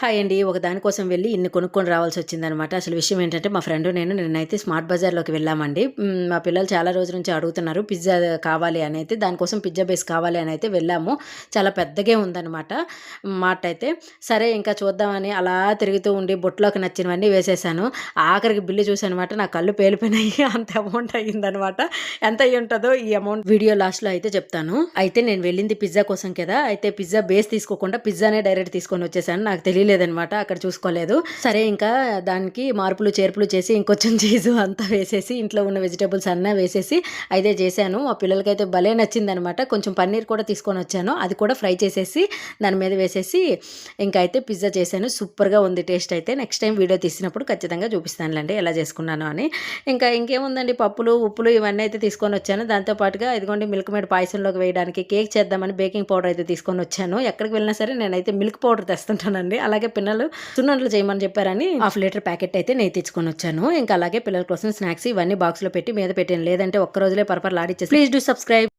Hi అండి. ఒక దానికోసం వెళ్ళి ఇన్ని కొనుక్కొని రావాల్సి వచ్చిందనమాట అసలు విషయం ఏంటంటే మా ఫ్రెండ్ నేను నిన్నైతే స్మార్ట్ బజార్లోకి వెళ్ళామండి. మా పిల్లలు చాలా రోజుల నుంచి అడుగుతున్నారు పిజ్జా కావాలి అని అయితే. దానికోసం పిజ్జా బేస్ కావాలి అని అయితే వెళ్ళాము. చాలా పెద్దగే ఉందనమాట మాట అయితే. సరే ఇంకా చూద్దామని అలా తిరుగుతూ ఉండి బొట్లోకి నచ్చినవన్నీ వేసేసాను. ఆఖరికి బిల్లు చూసానమాట నా కళ్ళు పేలిపోయినాయి. అంత అమౌంట్ అయ్యిందనమాట ఎంత అయ్యి ఉంటుందో ఈ అమౌంట్ వీడియో లాస్ట్లో అయితే చెప్తాను. అయితే నేను వెళ్ళింది పిజ్జా కోసం కదా. అయితే పిజ్జా బేస్ తీసుకోకుండా పిజ్జానే డైరెక్ట్ తీసుకొని వచ్చేసాను. నాకు తెలియదు తెలియలేదనమాట అక్కడ చూసుకోలేదు. సరే ఇంకా దానికి మార్పులు చేర్పులు చేసి ఇంకొంచెం చీజు అంతా వేసేసి ఇంట్లో ఉన్న వెజిటేబుల్స్ అన్నా వేసేసి అయితే చేశాను. మా పిల్లలకైతే భలే నచ్చిందనమాట కొంచెం పన్నీర్ కూడా తీసుకొని వచ్చాను. అది కూడా ఫ్రై చేసేసి దాని మీద వేసేసి ఇంకా అయితే పిజ్జా చేశాను. సూపర్గా ఉంది టేస్ట్ అయితే. నెక్స్ట్ టైం వీడియో తీసినప్పుడు ఖచ్చితంగా చూపిస్తానులేండి ఎలా చేసుకున్నాను అని. ఇంకా ఇంకేముందండి? పప్పులు ఉప్పులు ఇవన్నీ అయితే తీసుకొని వచ్చాను. దాంతోపాటుగా ఇదిగోండి మిల్క్ మేడ్ పాయసంలోకి వేయడానికి కేక్ చేద్దామని బేకింగ్ పౌడర్ అయితే తీసుకొని వచ్చాను. ఎక్కడికి వెళ్ళినా సరే నేనైతే మిల్క్ పౌడర్ తెస్తుంటానండి. అలా అలాగే పిల్లలు సున్నుండలు చేయమని చెప్పారని హాఫ్ లీటర్ ప్యాకెట్ అయితే నేను తెచ్చుకొని వచ్చాను. ఇంకా అలాగే పిల్లల కోసం స్నాక్స్ ఇవన్నీ బాక్స్లో పెట్టి మీద పెట్టాను లేదంటే ఒక్క రోజులే పర్పర్ లాడిచ్చేసి ప్లీజ్ డూ సబ్స్క్రైబ్